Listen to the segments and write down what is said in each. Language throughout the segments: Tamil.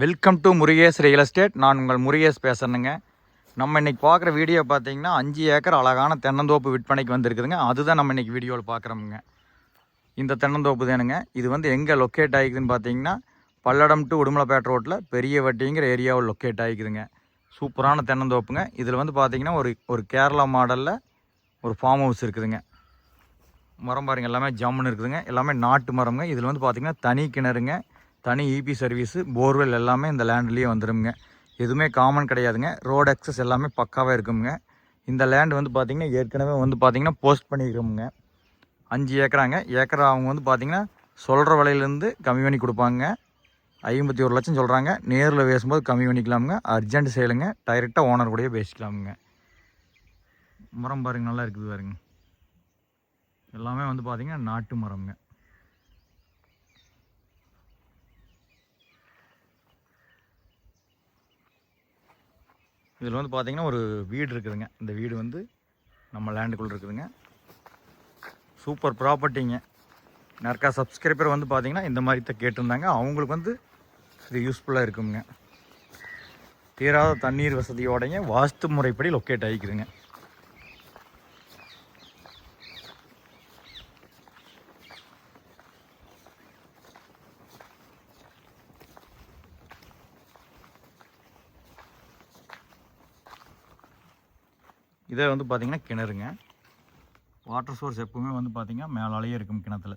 Welcome to Murugesh real estate நான் உங்கள் முருகேஷ் பேசுகிறேங்க நம்ம இன்றைக்கி பார்க்குற வீடியோ பார்த்தீங்கன்னா அஞ்சு ஏக்கர் அழகான தென்னந்தோப்பு விற்பனைக்கு வந்திருக்குதுங்க. அதுதான் நம்ம இன்றைக்கி வீடியோவில் பார்க்குறோமுங்க. இந்த தென்னந்தோப்பு தானுங்க. இது வந்து எங்கே லொக்கேட் ஆகிக்குதுன்னு பார்த்தீங்கன்னா பல்லடம் டு உடுமலைப்பேட்டை ரோட்டில் பெரிய வட்டிங்கிற ஏரியாவில் லொக்கேட் ஆகிக்குதுங்க. சூப்பரான தென்னந்தோப்புங்க. இதில் வந்து பார்த்தீங்கன்னா ஒரு ஒரு கேரளா மாடலில் ஒரு ஃபார்ம் ஹவுஸ் இருக்குதுங்க. மரம் பாருங்கள் எல்லாமே ஜம்முன்னு இருக்குதுங்க. எல்லாமே நாட்டு மரம்ங்க. இதில் வந்து பார்த்திங்கன்னா தனி கிணறுங்க. தனி இபி சர்வீஸு போர்வெல் எல்லாமே இந்த லேண்ட்லேயே வந்துடுங்க எதுவுமே காமன் கிடையாதுங்க. ரோடு அக்சஸ் எல்லாமே பக்காவாக இருக்குங்க இந்த லேண்ட் வந்து பார்த்திங்கன்னா ஏற்கனவே வந்து பார்த்திங்கன்னா போஸ்ட் பண்ணிக்கிறோமுங்க அஞ்சு ஏக்கராங்க. ஏக்கரா அவங்க வந்து பார்த்திங்கன்னா சொல்கிற விலையிலேருந்து கம்மி பண்ணி கொடுப்பாங்க. ஐம்பத்தி ஒரு லட்சம் சொல்கிறாங்க நேரில் பேசும்போது கம்மி பண்ணிக்கலாமுங்க. அர்ஜென்ட் சேலுங்க டைரெக்டாக ஓனர் கூடயே பேசிக்கலாமுங்க. மரம் பாருங்கள் நல்லா இருக்குது பாருங்க. எல்லாமே வந்து பார்த்திங்கன்னா நாட்டு மரம்ங்க. இதில் வந்து பார்த்திங்கன்னா ஒரு வீடு இருக்குதுங்க. இந்த வீடு வந்து நம்ம லேண்டுக்குள்ளே இருக்குதுங்க. சூப்பர் ப்ராப்பர்ட்டிங்க. நிறையா சப்ஸ்கிரைபர் வந்து பார்த்திங்கன்னா இந்த மாதிரி தான் கேட்டிருந்தாங்க. அவங்களுக்கு வந்து இது யூஸ்ஃபுல்லாக இருக்குங்க. தீராத தண்ணீர் வசதியோடைய வாஸ்து முறைப்படி லொக்கேட் ஆகிக்குதுங்க. இதே வந்து பார்த்திங்கன்னா கிணறுங்க. வாட்டர் சோர்ஸ் எப்பவுமே வந்து பார்த்திங்கன்னா மேலாலேயே இருக்கும் கிணத்துல.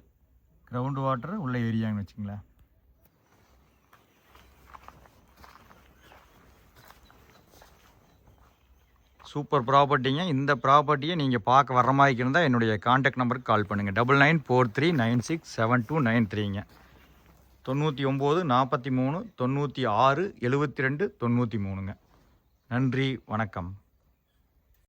கிரவுண்டு வாட்டர் உள்ளே ஏரியாங்கன்னு வச்சுங்களேன் சூப்பர் ப்ராப்பர்ட்டிங்க இந்த ப்ராப்பர்ட்டியை நீங்கள் பார்க்க வர மாதிரி இருந்தால் என்னுடைய காண்டாக்ட் நம்பருக்கு கால் பண்ணுங்கள் double nine four three nine six seven two nine த்ரீங்க தொண்ணூற்றி ஒம்பது நாற்பத்தி மூணு தொண்ணூற்றி ஆறு எழுபத்தி ரெண்டு தொண்ணூற்றி மூணுங்க. நன்றி வணக்கம்.